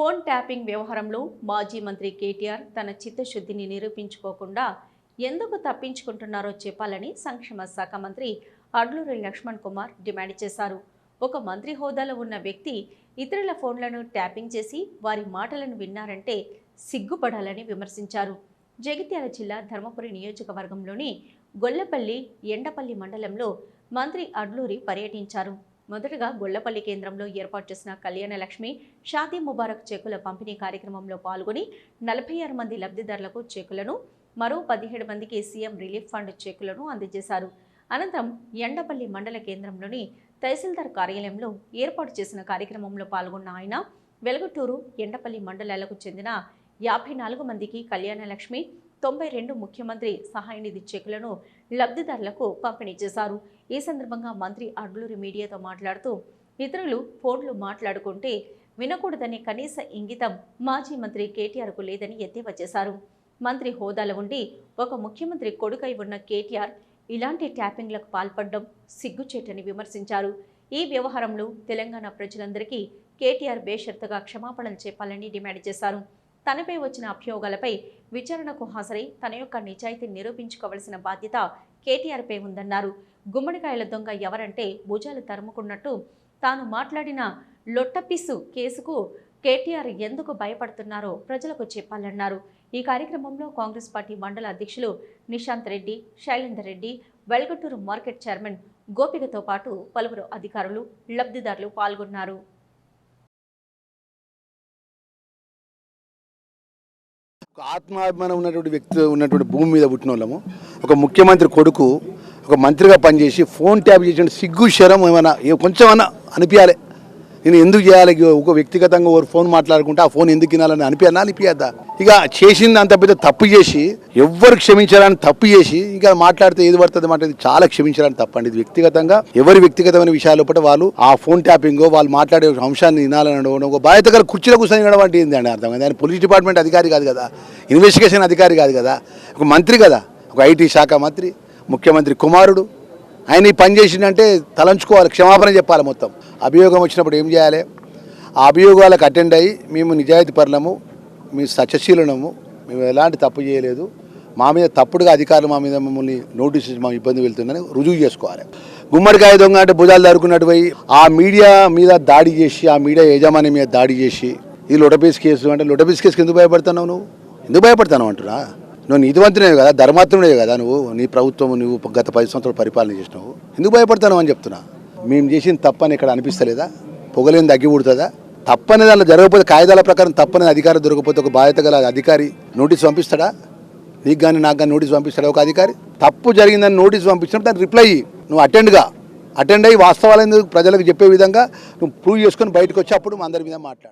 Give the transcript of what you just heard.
Phone tapping వ్యవహారంలో మాజీ మంత్రి కేటీఆర్ తన చిత్తశుద్ధిని నిరూపించుకోకుండా ఎందుకు తప్పించుకుంటున్నారో చెప్పాలని సంక్షేమ శాఖ మంత్రి అడ్లూరి లక్ష్మణ్ కుమార్ డిమాండ్ చేశారు. ఒక మంత్రి హోదాలో ఉన్న వ్యక్తి ఇతరుల ఫోన్లను ట్యాపింగ్ చేసి వారి మాటలను విన్నారంటే సిగ్గుపడాలని విమర్శించారు. జగిత్యాల జిల్లా ధర్మపురి నియోజకవర్గంలోని గొల్లపల్లి ఎండపల్లి మండలంలో మంత్రి అడ్లూరి పర్యటించారు. మొదటగా గొల్లపల్లి కేంద్రంలో ఏర్పాటు చేసిన కళ్యాణ లక్ష్మి షాదీ ముబారక్ చెక్కుల పంపిణీ కార్యక్రమంలో పాల్గొని నలభై ఆరు మంది లబ్ధిదారులకు చెక్కులను మరో పదిహేడు మందికి సీఎం రిలీఫ్ ఫండ్ చెక్కులను అందజేశారు. అనంతరం ఎండపల్లి మండల కేంద్రంలోని తహసీల్దార్ కార్యాలయంలో ఏర్పాటు చేసిన కార్యక్రమంలో పాల్గొన్న ఆయన వెలగటూరు ఎండపల్లి మండలాలకు చెందిన యాభై నాలుగు మందికి కళ్యాణ లక్ష్మి తొంభై రెండు ముఖ్యమంత్రి సహాయ నిధి చెక్కులను లబ్ధిదారులకు పంపిణీ చేశారు. ఈ సందర్భంగా మంత్రి అడ్లూరి మీడియాతో మాట్లాడుతూ ఇతరులు ఫోన్లు మాట్లాడుకుంటే వినకూడదనే కనీస ఇంగితం మాజీ మంత్రి కేటీఆర్కు లేదని ఎద్దేవా చేశారు. మంత్రి హోదాలో ఉండి ఒక ముఖ్యమంత్రి కొడుకై ఉన్న కేటీఆర్ ఇలాంటి ట్యాపింగ్లకు పాల్పడడం సిగ్గుచేటని విమర్శించారు. ఈ వ్యవహారంలో తెలంగాణ ప్రజలందరికీ కేటీఆర్ బేషరతుగా క్షమాపణలు చెప్పాలని డిమాండ్ చేశారు. తనపై వచ్చిన అభియోగాలపై విచారణకు హాజరై తన యొక్క నిజాయితీని నిరూపించుకోవలసిన బాధ్యత కేటీఆర్పై ఉందన్నారు. గుమ్మడికాయల దొంగ ఎవరంటే భుజాలు తరుముకున్నట్టు తాను మాట్లాడిన లొట్టపిసు కేసుకు కేటీఆర్ ఎందుకు భయపడుతున్నారో ప్రజలకు చెప్పాలన్నారు. ఈ కార్యక్రమంలో కాంగ్రెస్ పార్టీ మండల అధ్యక్షులు నిశాంత్ రెడ్డి శైలేందర్ రెడ్డి వెల్గటూరు మార్కెట్ చైర్మన్ గోపికతో పాటు పలువురు అధికారులు లబ్ధిదారులు పాల్గొన్నారు. ఒక ఆత్మాభిమానం ఉన్నటువంటి వ్యక్తి ఉన్నటువంటి భూమి మీద పుట్టిన వాళ్ళము ఒక ముఖ్యమంత్రి కొడుకు ఒక మంత్రిగా పనిచేసి ఫోన్ ట్యాప్ చేసిన సిగ్గు శరం ఏమైనా కొంచెమైనా కొంచెం అనిపించాలి నేను ఎందుకు చేయాలి? ఒక వ్యక్తిగతంగా ఒక ఫోన్ మాట్లాడుకుంటే ఆ ఫోన్ ఎందుకు తినాలని అనిపించనా అనిపించద్దా ఇక చేసింది అంత పెద్ద తప్పు చేసి ఎవ్వరు క్షమించాలని తప్పు చేసి ఇక మాట్లాడితే ఏది పడుతుంది మాట చాలా క్షమించాలని తప్పండి ఇది వ్యక్తిగతంగా ఎవరి వ్యక్తిగతమైన విషయాలు లోపల వాళ్ళు ఆ ఫోన్ ట్యాపింగ్ వాళ్ళు మాట్లాడే అంశాన్ని వినాలని ఒక బాధ్యత గల కుర్చీలో కూర్చొని వినడం అంటే ఏంది అండి ఆయన పోలీస్ డిపార్ట్మెంట్ అధికారి కాదు కదా ఇన్వెస్టిగేషన్ అధికారి కాదు కదా ఒక మంత్రి కదా ఒక ఐటీ శాఖ మంత్రి ముఖ్యమంత్రి కుమారుడు ఆయన ఈ పని చేసిందంటే తలంచుకోవాలి క్షమాపణ చెప్పాలి మొత్తం. అభియోగం వచ్చినప్పుడు ఏం చేయాలి? ఆ అభియోగాలకు అటెండ్ అయ్యి మేము నిజాయితీ పరులము మీ సత్యశీలనము మేము ఎలాంటి తప్పు చేయలేదు. మా మీద తప్పుడుగా అధికారులు మా మీద మమ్మల్ని నోటీస్ మా ఇబ్బంది వెళ్తుందని రుజువు చేసుకోవాలి. గుమ్మడికాయ దొంగ అంటే భుజాలు దరుకున్నట్టు పోయి ఆ మీడియా మీద దాడి చేసి ఆ మీడియా యజమాని మీద దాడి చేసి ఈ లొటపీస్ కేసు అంటే లొటపీస్ కేసుకి ఎందుకు భయపడుతున్నావు నువ్వు? ఎందుకు భయపడతాను అంటున్నా? నువ్వు నీతివంతునే కదా ధర్మాత్ముడే కదా నువ్వు. నీ ప్రభుత్వం నువ్వు గత పది సంవత్సరాలు పరిపాలన చేసినావు. ఎందుకు భయపడతావు అని చెప్తున్నా. మేము చేసిన తప్పని ఇక్కడ అనిపిస్తలేదా? పొగలేని తగ్గి పుడుతుందా? తప్పని దానిలో జరగకపోతే కాయిదాల ప్రకారం తప్పని అధికారం దొరకకపోతే ఒక బాధ్యత గల అధికారి నోటీస్ పంపిస్తాడా? నీకు కానీ నాకు కానీ నోటీస్ పంపిస్తాడా ఒక అధికారి? తప్పు జరిగిందని నోటీస్ పంపించినప్పుడు దాన్ని రిప్లై నువ్వు అటెండ్గా అటెండ్ అయ్యి వాస్తవాలు ప్రజలకు చెప్పే విధంగా నువ్వు ప్రూవ్ చేసుకొని బయటకు వచ్చి అప్పుడు మా అందరి మీద మాట్లాడు.